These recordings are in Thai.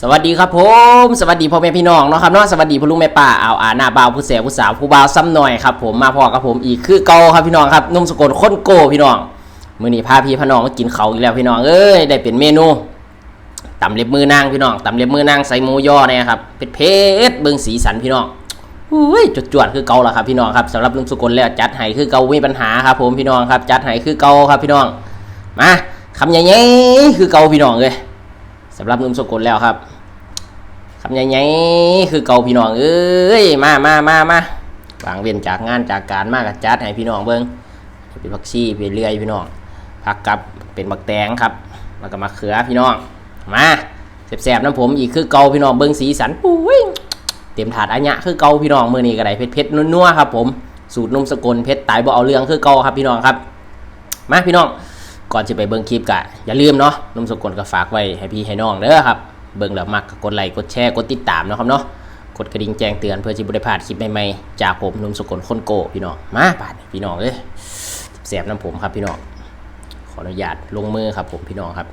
สวัสดีครับผมสวัสดีพ่อแม่พี่น้องเนาะครับเนาะสวัสดีพ่อลุงแม่ป้าเอาอาหน้าบ่าวผู้เสียผู้สาวผู้บ่าวซ้ำหน่อยครับผมมาพอกับผมอีกคือเก่าครับพี่น้องครับนุ่มสกลค้นโกพี่น้องมื้อนี้พาพี่พน้องมากินเขาอีกแล้วพี่น้องเอ้ยได้เป็นเมนูตำเล็บมือนางพี่น้องตำเล็บมือนางใส่หมูย่อเนี่ยครับเผ็ดเผ็ดๆเบิ่งสีสันพี่น้องอุ้ยจวดคือเก่าแล้วครับพี่น้องครับสำหรับนุ่มสกลแล้วจัดให้คือเก่าไม่มีปัญหาครับผมพี่น้องครับจัดให้คือเก่าครับพี่น้องมาคำใหญ่ๆคือเก่าพี่น้องเลย สำหรับนุ่มสกุลแล้วครับคำใหญ่ๆคือเก่าพี่น้องเอ้ยมามามามาวางเว้นจากงานจากการมากกับจัดให้พี่น้องเบิ้งเป็นผักชีเป็นเรื่อยพี่น้องผักกับเป็นบักแตงครับแล้วก็มะเขือพี่น้องมาแสบๆน้ำผมอีกคือเกาพี่น้องเบิ้งสีสันปุ้ยเต็มถาดอันยะคือเกาพี่น้องมือนี้ก็ได้เผ็ดๆนัวๆครับผมสูตรนุ่มสกลเผ็ดตายบ่เอาเรื่องคือเกาครับพี่น้องครับมาพี่น้อง ก่อนจะไปเบิ้งคลิปกะอย่าลืมเนาะนุ่มสกลก็ฝากไว้ให้พี่ให้น้องเด้อครับ เบิ่งแล้วมักกดไลค์กดแชร์กดติดตามนะครับเนาะกดกระดิ่งแจ้งเตือนเพื่อจะบ่ได้พลาดคลิปใหม่ๆจากผมนุ่มสกลคนโกพี่น้องมาบาดนี้พี่น้องเอ้ยแสบน้ำผมครับพี่น้องขออนุญาตลงมือครับผมพี่น้องครับ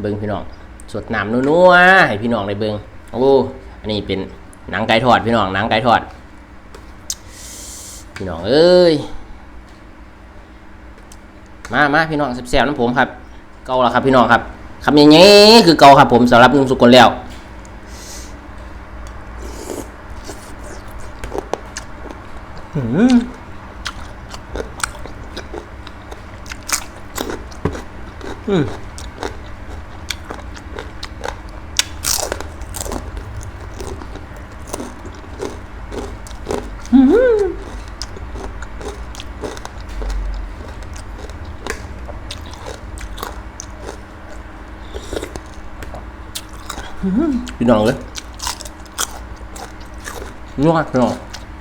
เบิ่งพี่น้องสดน้ำนัวๆให้พี่น้องได้เบิ่งโอ้อันนี้เป็นหนังไก่ทอดพี่น้องหนังไก่ทอดพี่น้องเอ้ย มามาพี่น้องแสบๆน้ำผมครับ เก่าแล้วครับพี่น้องครับคำอย่างนี้คือเก่าครับผมสำหรับนุ่มสุกลแล้วหืมอืม พี่น้องเลยนัวพี่น้อง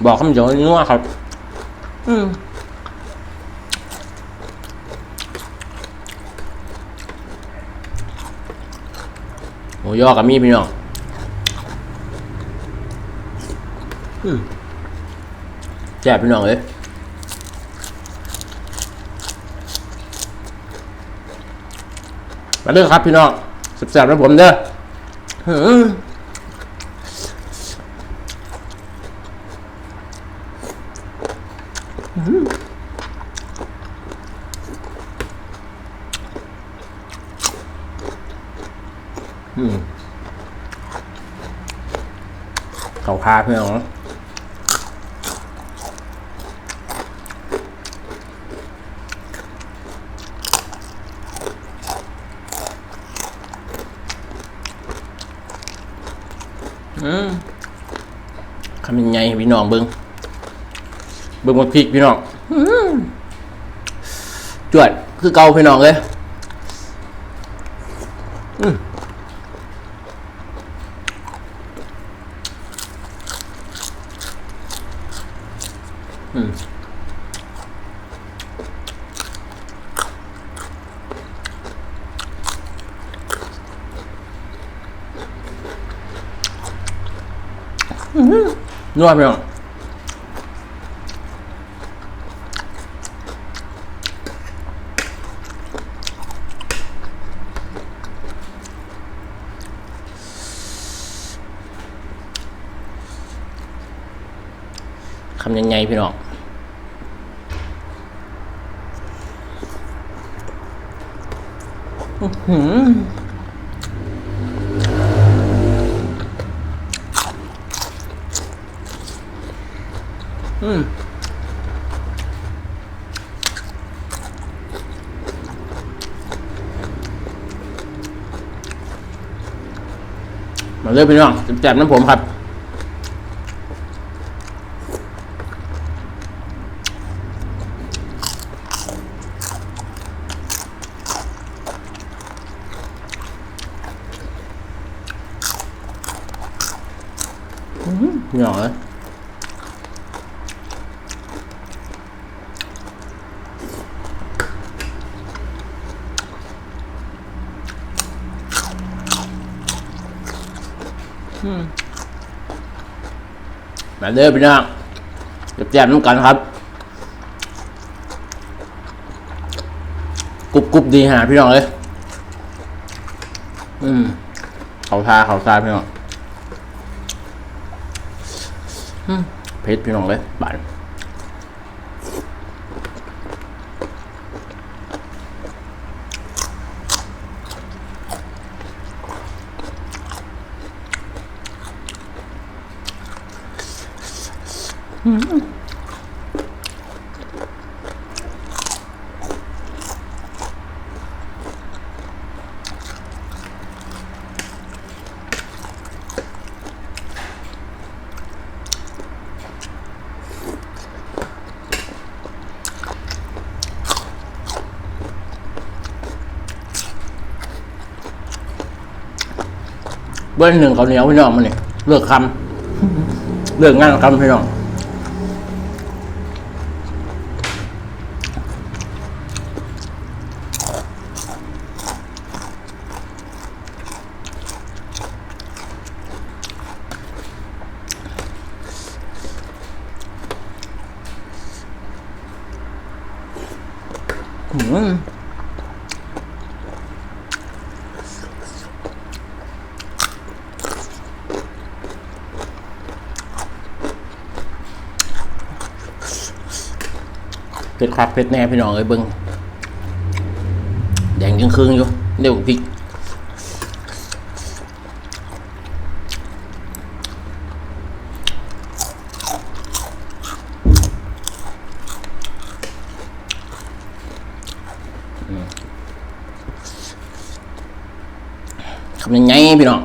บอกคำเดียวนัวครับ อืมหมูยอกับมีพี่น้องอืมแจ่บพี่น้องเลยมาเด้อครับพี่น้องสุดแซ่บนะผมเด้อ หืออืมเขาพาพี่น้องอืม คำยังไงพี่น้องเบิ้งเบิ้งมาพริกพี่น้องจวดคือเกาพี่น้องเลยอืมอืม นวดพี่น้องคำยังไงพี่น้องอือหืม อืมมาเริ่มพี่น้องแจ่มน้ำผมครับ Bạn đưa bên đó Đẹp đẹp nó cần ครับกรุบกรุบดีหาพี่น้องเลย อืมเขาทาเขาทาพี่น้องอืมเผ็ดพี่น้องเลยบาน เบิ้ลหนึ่งเขาวเหนียวพี่น้องมันนี่เลือกคำเลือกงานคำพี่น้อง เผ็ดครับเผ็ดแน่พี่น้องเอ้ยเบิ้งแดงยังครึ่งอยู่เดี๋ยวพริกอืมคำยังไง พี่น้อง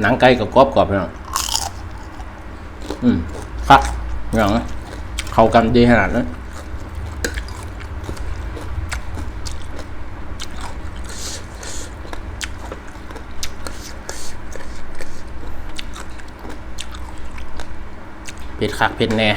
หนังไก่กับกรอบกรอบพี่น้องอืมครับอย่างนะเข้ากันดีขนาดนั้น ผ็ดคักเผ็ดแน่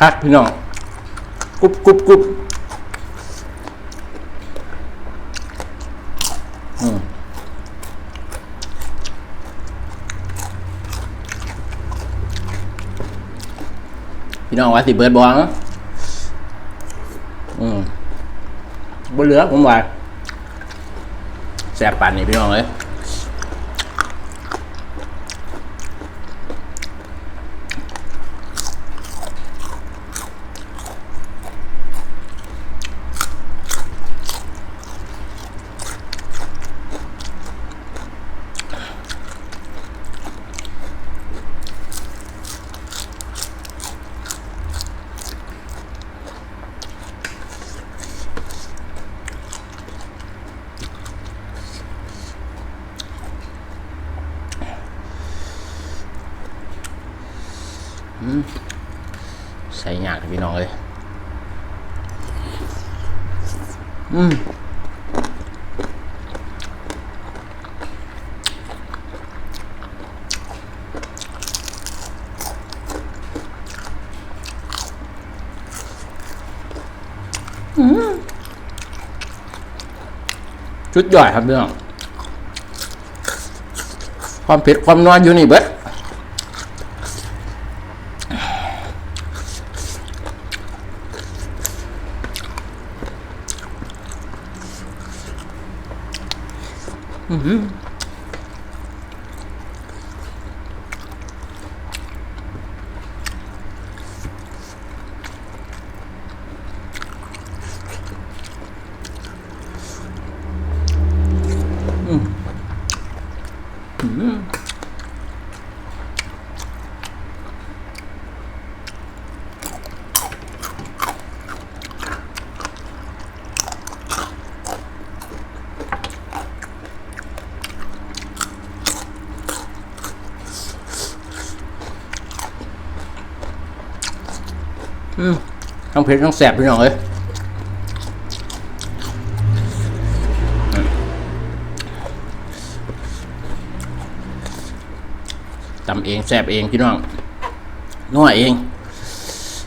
คักพี่น้องกรุบกรุบกรุบพี่น้องว่าสิเบิร์ดบองอืมบ่เหลือผมว่าแซ่บปานนี่พี่น้องเลย ใส่ยากพี่น้องเลยอืมชุดย่อยครับพี่น้องความเผ็ดความนวลอยู่นี่เบิด ค อืมทั้ง เผ็ดทั้งแสบพี่น้องเอ้ยตำเองแสบเองพี่น้องนัวเอง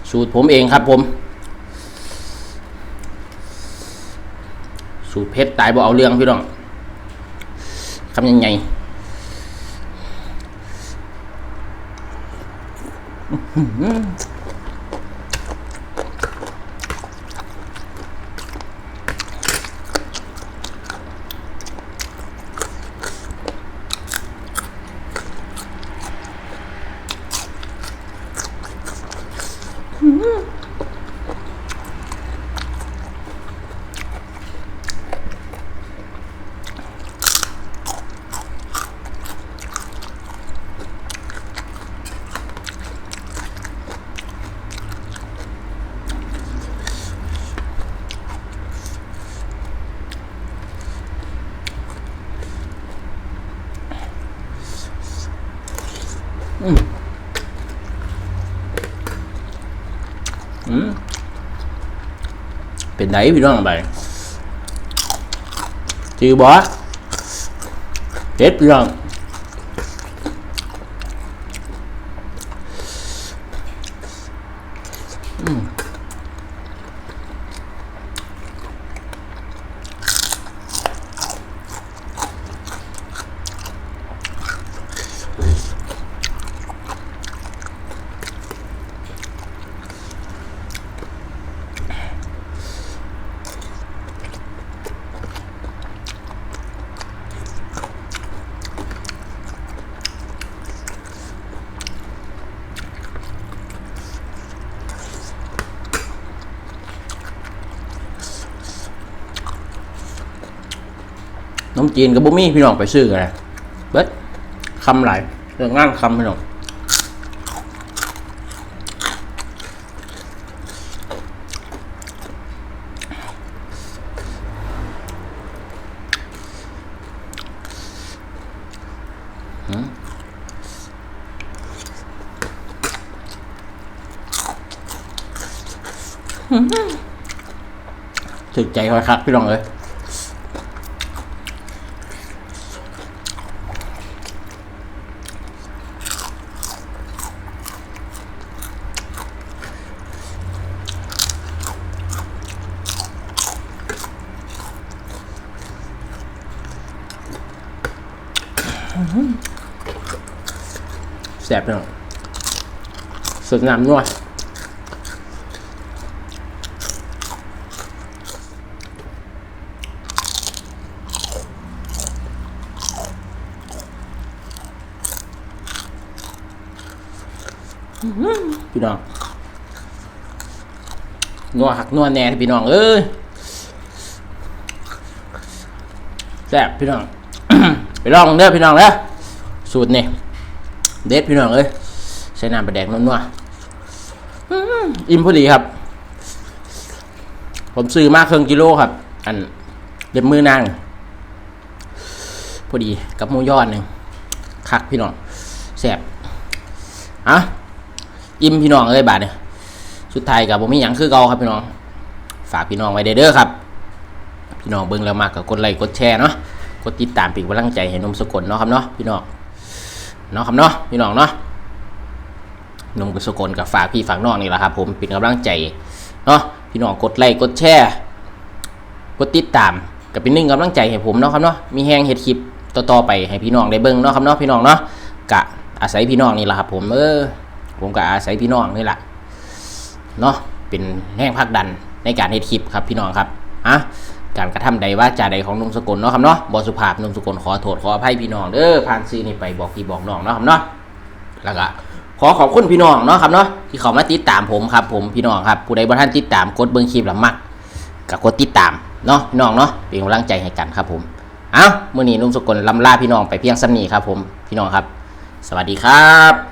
สูตรผมเองครับผม สูตรเพชรตายบ่เอาเรื่องพี่น้องคำยังไงเป็นไดพี่น้อ งไปจือบอสเด็ดพี่ น้ำจีนกับบุมี่พี่น้องไปซื้อกันเลยเบิดคำหลายเรื่องงานคำพี่น้องถึกใจคอยคักพี่น้องเลย แสบพี่น้องสดน้ำนัวพี่น้องนัวหักนัวแน่พี่น้องเอ้ยแซ่บพี่น้อง ไปลองเด้อพี่น้องเด้อสูตรนี่เด็ดพี่น้องเอ้ยใช้น้ำปลาแดกนัวๆอิ่มพอดีครับ ผมซื้อมาครึ่งกิโลครับ อันเด็บมือนางพอดีกับหมูยอดหนึ่งคักพี่น้องแซ่บอะอิ่มพี่น้องเอ้ยบาทเนี่ยสุดท้ายกับผมมีหยังคือเก่าครับพี่น้อง ฝากพี่น้องไว้เด้อเด้อครับ พี่น้องเบิ่งแล้วมากกับกดไลค์กดแชร์เนาะ กดติดตามป็นกำลังใจให้นมสกลเนาะครับเนาะพี่น้องเนาะครับเนาะพี่น้องเนาะนมสกลกับฝากพี่ฝากน้องนี่แหละครับผมเป็นกำลังใจเนาะพี่น้องกดไลค์กดแชร์กดติดตามกับเป็นหนึ่งกำลังใจให้ผมเนาะครับเนาะมีแห้งเฮ็ดคลิปต่อๆไปให้พี่น้องได้เบิ่งเนาะครับเนาะพี่น้องเนาะกะอาศัยพี่น้องนี่แหละครับผมเออผมก็อาศัยพี่น้องนี่แหละเนาะเป็นแรงผลักดันในการเฮ็ดคลิปครับพี่น้องครับอะ การกระทำใดว่าจาใดของนุ่มสกุลเนาะครับเนาะบอสุภาพนุ่มสกุลขอโทษขออภัยพี่น้องเด้อผ่านซีนี่ไปบอกพี่บอกน้องเนาะครับเนาะแล้วก็ขอขอบคุณพี่น้องเนาะครับเนาะที่เขามาติดตามผมครับ ผมพี่น้องครับผู้ใดบ่ท่านติดตามกดเบิ่งคลิปล้วมักก็กดติดตามเนาะพี่น้องเนาะเป็นกำลังใจให้กันครับผมเอ้ามื้อนี้นุ่มสกุลลำลาพี่น้องไปเพียงส่ำนี้ครับผมพี่น้องครับ สวัสดีครับ